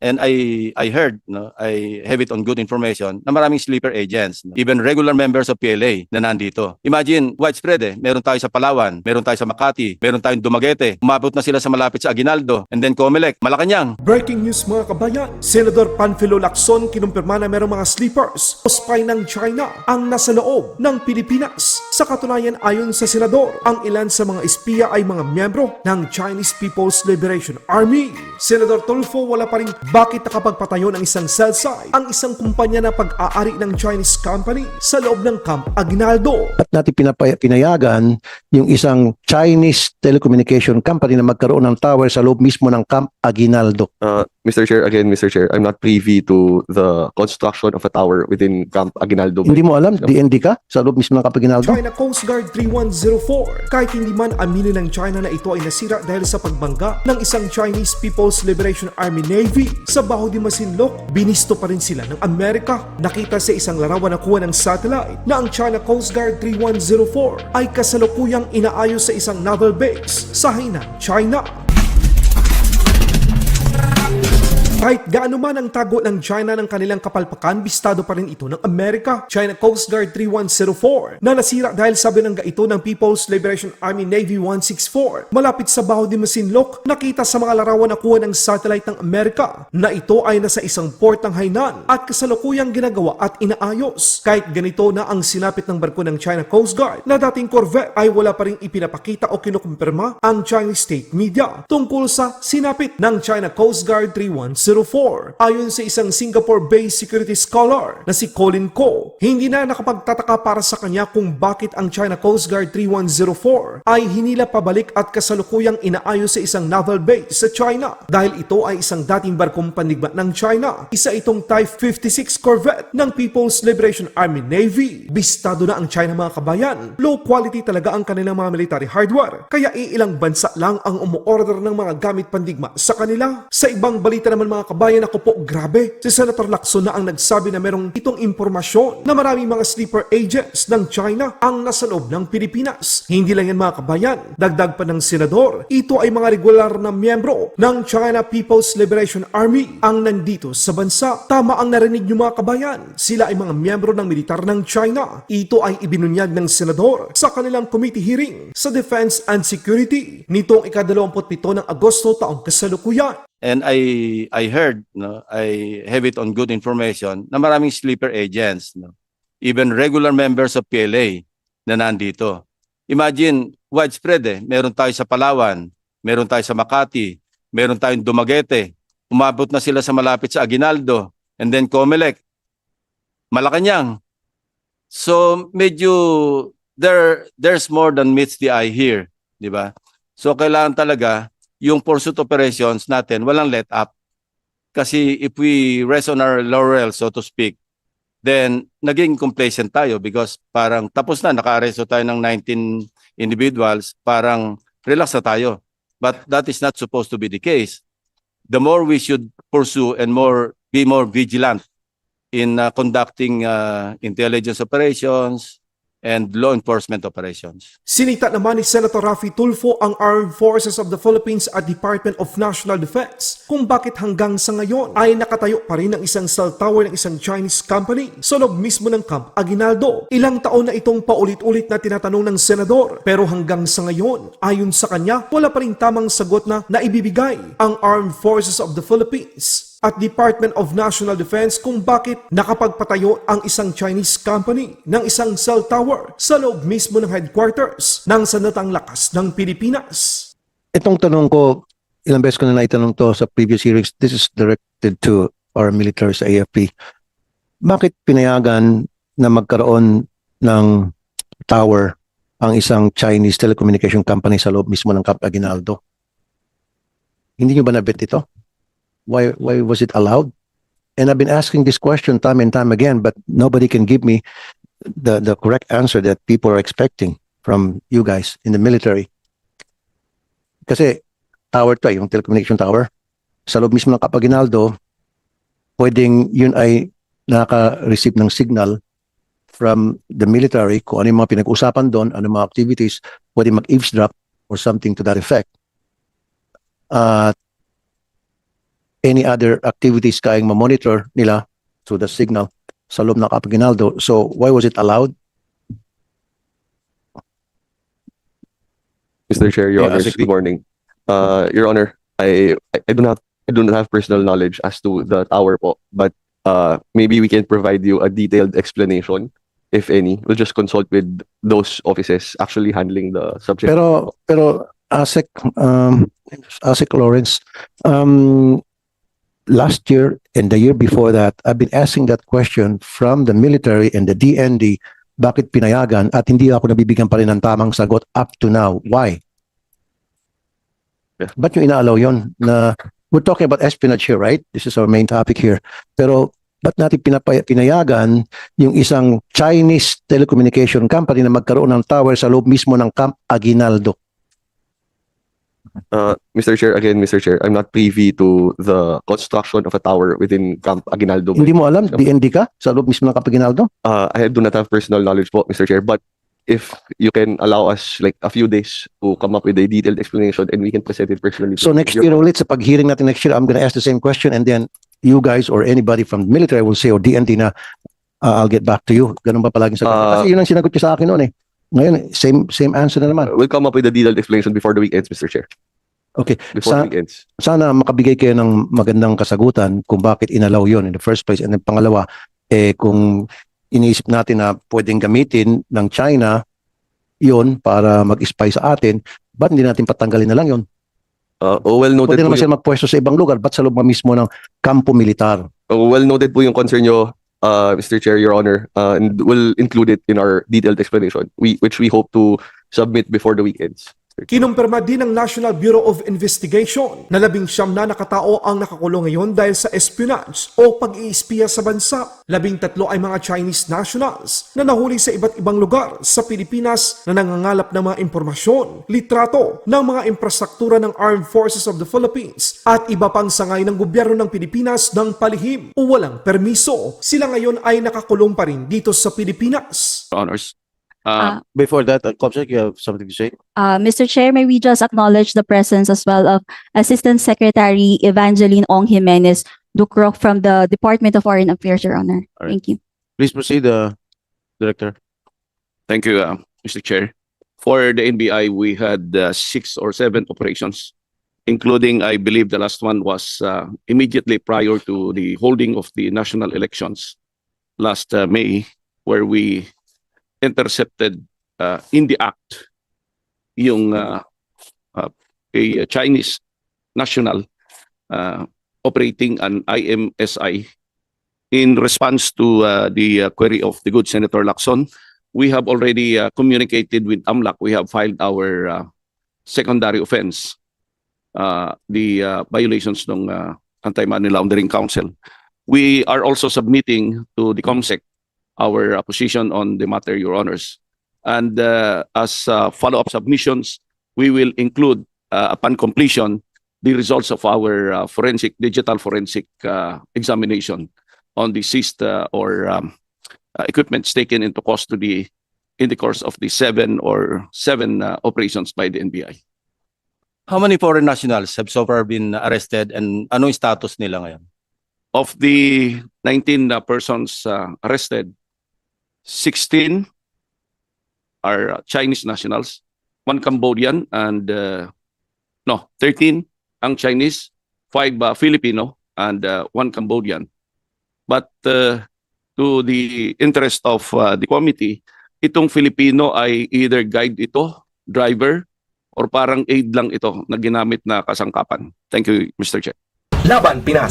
And I I heard, no, I have it on good information na maraming sleeper agents, no? even regular members of PLA na nandito. Imagine, widespread eh. Meron tayo sa Palawan, meron tayo sa Makati, meron tayong Dumaguete. Umabot na sila sa malapit sa Aguinaldo, and then Comelec, Malacanang. Breaking news mga kabayan, Senador Panfilo Lacson kinumpirma na merong mga sleepers spy ng China ang nasa loob ng Pilipinas. Sa katunayan ayon sa Senador, ang ilan sa mga espiya ay mga miyembro ng Chinese People's Liberation Army. Senador Tulfo wala pa rin bakit nakapagpatayo ng isang cell site ang isang kumpanya na pag-aari ng Chinese company sa loob ng Camp Aguinaldo. at natin pinapay- pinayagan yung isang Chinese telecommunication company na magkaroon ng tower sa loob mismo ng Camp Aguinaldo. Uh, Mr. Chair, again, Mr. Chair, I'm not privy to the construction of a tower within Camp Aguinaldo. Hindi mo alam, DND ka sa loob mismo ng Camp Aguinaldo? China Coast Guard 3104. Kahit hindi man aminin ng China na ito ay nasira dahil sa pagbangga ng isang Chinese People's Liberation Army Navy sa Baho de Masinloc, binisto pa rin sila ng Amerika. Nakita sa isang larawan na kuha ng satellite na ang China Coast Guard 3104 ay kasalukuyang inaayos sa isang naval base sa Hainan, China. Kahit gaano man ang tago ng China ng kanilang kapalpakan, bistado pa rin ito ng Amerika. China Coast Guard 3104 na nasira dahil sabi ng gaito ng People's Liberation Army Navy 164. Malapit sa Baho de Masinloc, nakita sa mga larawan na kuha ng satellite ng Amerika na ito ay nasa isang port ng Hainan at kasalukuyang ginagawa at inaayos. Kahit ganito na ang sinapit ng barko ng China Coast Guard na dating corvette ay wala pa rin ipinapakita o kinukumpirma ang Chinese state media tungkol sa sinapit ng China Coast Guard 3104. Ayon sa isang Singapore-based security scholar na si Colin Ko, hindi na nakapagtataka para sa kanya kung bakit ang China Coast Guard 3104 ay hinila pabalik at kasalukuyang inaayos sa isang naval base sa China dahil ito ay isang dating barkong pandigma ng China. Isa itong Type 56 corvette ng People's Liberation Army Navy. Bistado na ang China mga kabayan. Low quality talaga ang kanilang mga military hardware. Kaya iilang bansa lang ang umuorder ng mga gamit pandigma sa kanila. Sa ibang balita naman mga kabayan ako po grabe. Si Senator Lacson na ang nagsabi na merong itong impormasyon na maraming mga sleeper agents ng China ang nasa loob ng Pilipinas. Hindi lang yan mga kabayan. Dagdag pa ng senador, ito ay mga regular na miyembro ng China People's Liberation Army ang nandito sa bansa. Tama ang narinig niyo mga kabayan. Sila ay mga miyembro ng militar ng China. Ito ay ibinunyag ng senador sa kanilang committee hearing sa Defense and Security nitong ikadalawamput ng Agosto taong kasalukuyan. And I I heard, no, I have it on good information na maraming sleeper agents, no. Even regular members of PLA na nandito. Imagine, widespread eh. Meron tayo sa Palawan, meron tayo sa Makati, meron tayong Dumaguete. Umabot na sila sa malapit sa Aguinaldo, and then Comelec, Malacanang. So medyo there there's more than meets the eye here, di ba? So kailangan talaga yung pursuit operations natin walang let up. Kasi if we rest on our laurels, so to speak, then naging complacent tayo because parang tapos na, naka-arresto tayo ng 19 individuals, parang relax na tayo. But that is not supposed to be the case. The more we should pursue and more be more vigilant in uh, conducting uh, intelligence operations and law enforcement operations. Sinita naman ni Senator Rafi Tulfo ang Armed Forces of the Philippines at Department of National Defense kung bakit hanggang sa ngayon ay nakatayo pa rin ang isang cell tower ng isang Chinese company sa loob mismo ng Camp Aguinaldo. Ilang taon na itong paulit-ulit na tinatanong ng senador pero hanggang sa ngayon, ayon sa kanya, wala pa rin tamang sagot na naibibigay ang Armed Forces of the Philippines at Department of National Defense kung bakit nakapagpatayo ang isang Chinese company ng isang cell tower sa loob mismo ng headquarters ng Sandatang Lakas ng Pilipinas. Itong tanong ko, ilang beses ko na naitanong to sa previous hearings, this is directed to our military sa AFP. Bakit pinayagan na magkaroon ng tower ang isang Chinese telecommunication company sa loob mismo ng Camp Aguinaldo? Hindi nyo ba nabit ito? Why, why was it allowed? And I've been asking this question time and time again, but nobody can give me the, the correct answer that people are expecting from you guys in the military. Kasi tower to, eh, yung telecommunication tower. Sa loob mismo ng Kapaginaldo, pwedeng yun ay nakaka-receive ng signal from the military kung ano yung mga pinag-usapan doon, ano mga activities, pwede mag-eavesdrop or something to that effect. At any other activities kayang ma-monitor nila through the signal sa loob ng Apaginaldo. So why was it allowed? Mr. Chair, Your Yeah, Honors, Asik- good morning. Uh, Your Honor, I, I I do not, I do not have personal knowledge as to the tower po, but uh, maybe we can provide you a detailed explanation, if any. We'll just consult with those offices actually handling the subject. Pero pero ASEC um ASEC Lawrence um last year and the year before that I've been asking that question from the military and the DND bakit pinayagan at hindi ako nabibigyan pa rin ng tamang sagot up to now? Why? Yeah. Ba't yung inaalaw yon na we're talking about espionage here right? This is our main topic here. Pero ba't natin pinapay- pinayagan yung isang Chinese telecommunication company na magkaroon ng tower sa loob mismo ng Camp Aguinaldo Uh, Mr. Chair, again, Mr. Chair, I'm not privy to the construction of a tower within Camp Aguinaldo. Hindi mo alam, DND ka sa loob mismo ng Kapaginaldo? Uh, I do not have personal knowledge po, Mr. Chair, but if you can allow us like a few days to come up with a detailed explanation and we can present it personally. So next year ulit, sa pag-hearing natin next year, I'm gonna ask the same question and then you guys or anybody from the military will say, or DND na, uh, I'll get back to you. Ganun ba palaging sagot? Ah. Kasi yun ang sinagot niyo sa akin noon eh. Ngayon, same same answer na naman. We'll come up with a detailed explanation before the weekends, Mr. Chair. Okay. Before Sa- the weekends. Sana makabigay kayo ng magandang kasagutan kung bakit inalaw yun in the first place. And then pangalawa, eh kung iniisip natin na pwedeng gamitin ng China yun para mag-spy sa atin, ba't hindi natin patanggalin na lang yun? Uh, oh, well noted Pwede po naman yung, sila magpwesto sa ibang lugar, ba't sa loob mismo ng kampo militar? oh, well noted po yung concern nyo, uh, Mr. Chair, Your Honor, uh, and we'll include it in our detailed explanation, we, which we hope to submit before the weekends. Kinumpirma din ng National Bureau of Investigation na labing siyam na nakatao ang nakakulong ngayon dahil sa espionage o pag-iispiya sa bansa. Labing tatlo ay mga Chinese nationals na nahuli sa iba't ibang lugar sa Pilipinas na nangangalap ng mga impormasyon, litrato ng mga infrastruktura ng Armed Forces of the Philippines at iba pang sangay ng gobyerno ng Pilipinas ng palihim o walang permiso. Sila ngayon ay nakakulong pa rin dito sa Pilipinas. honors. Ah. Uh, before that, uh, Comsec, you have something to say? Uh, Mr. Chair, may we just acknowledge the presence as well of Assistant Secretary Evangeline Ong Jimenez Ducroc from the Department of Foreign Affairs, Your Honor. All right. Thank you. Please proceed, uh, Director. Thank you, uh, Mr. Chair. For the NBI, we had uh, six or seven operations, including, I believe, the last one was uh, immediately prior to the holding of the national elections last uh, May, where we intercepted uh, in the act yung uh, uh, a Chinese national uh, operating an IMSI in response to uh, the uh, query of the good Senator Lacson we have already uh, communicated with AMLAC. We have filed our uh, secondary offense, uh, the uh, violations ng uh, Anti-Money Laundering Council. We are also submitting to the COMSEC our uh, position on the matter, Your Honors. And uh, as uh, follow-up submissions, we will include, uh, upon completion, the results of our uh, forensic, digital forensic uh, examination on the seized uh, or um, uh, equipments taken into custody in the course of the seven or seven uh, operations by the NBI. How many foreign nationals have so far been arrested and ano yung status nila ngayon? Of the 19 uh, persons uh, arrested, 16 are uh, Chinese nationals, one Cambodian, and uh, no, 13 ang Chinese, five uh, Filipino, and uh, one Cambodian. But uh, to the interest of uh, the committee, itong Filipino ay either guide ito, driver, or parang aid lang ito na ginamit na kasangkapan. Thank you, Mr. Chair. Laban Pinas